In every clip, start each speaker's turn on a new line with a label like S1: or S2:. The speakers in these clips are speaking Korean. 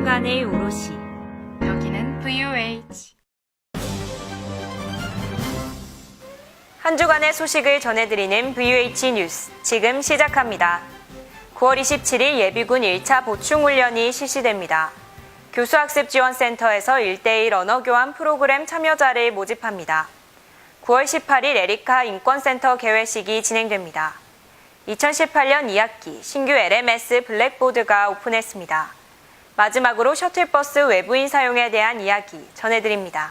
S1: 한순간의 오롯이
S2: 여기는 VOH.
S3: 한 주간의 소식을 전해드리는 VUH 뉴스 지금 시작합니다. 9월 27일 예비군 1차 보충훈련이 실시됩니다. 교수학습지원센터에서 1대1 언어교환 프로그램 참여자를 모집합니다. 9월 18일 에리카 인권센터 개회식이 진행됩니다. 2018년 2학기 신규 LMS 블랙보드가 오픈했습니다. 마지막으로 셔틀버스 외부인 사용에 대한 이야기 전해드립니다.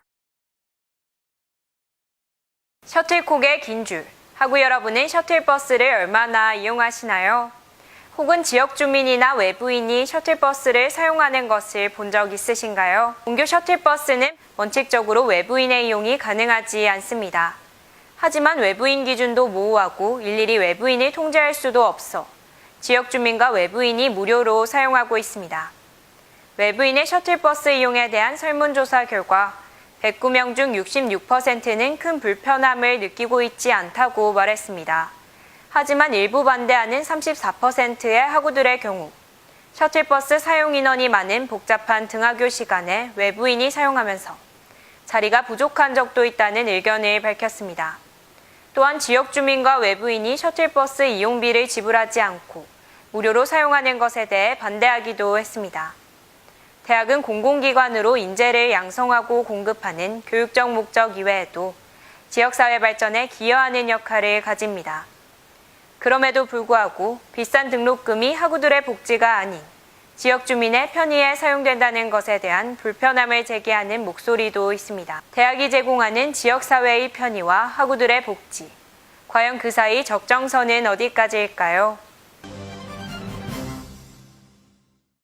S3: 셔틀콕의 긴 줄. 하구 여러분은 셔틀버스를 얼마나 이용하시나요? 혹은 지역 주민이나 외부인이 셔틀버스를 사용하는 것을 본 적 있으신가요? 공교 셔틀버스는 원칙적으로 외부인의 이용이 가능하지 않습니다. 하지만 외부인 기준도 모호하고 일일이 외부인을 통제할 수도 없어 지역 주민과 외부인이 무료로 사용하고 있습니다. 외부인의 셔틀버스 이용에 대한 설문조사 결과 109명 중 66%는 큰 불편함을 느끼고 있지 않다고 말했습니다. 하지만 일부 반대하는 34%의 학우들의 경우 셔틀버스 사용 인원이 많은 복잡한 등하교 시간에 외부인이 사용하면서 자리가 부족한 적도 있다는 의견을 밝혔습니다. 또한 지역 주민과 외부인이 셔틀버스 이용비를 지불하지 않고 무료로 사용하는 것에 대해 반대하기도 했습니다. 대학은 공공기관으로 인재를 양성하고 공급하는 교육적 목적 이외에도 지역사회 발전에 기여하는 역할을 가집니다. 그럼에도 불구하고 비싼 등록금이 학우들의 복지가 아닌 지역 주민의 편의에 사용된다는 것에 대한 불편함을 제기하는 목소리도 있습니다. 대학이 제공하는 지역사회의 편의와 학우들의 복지. 과연 그 사이 적정선은 어디까지일까요?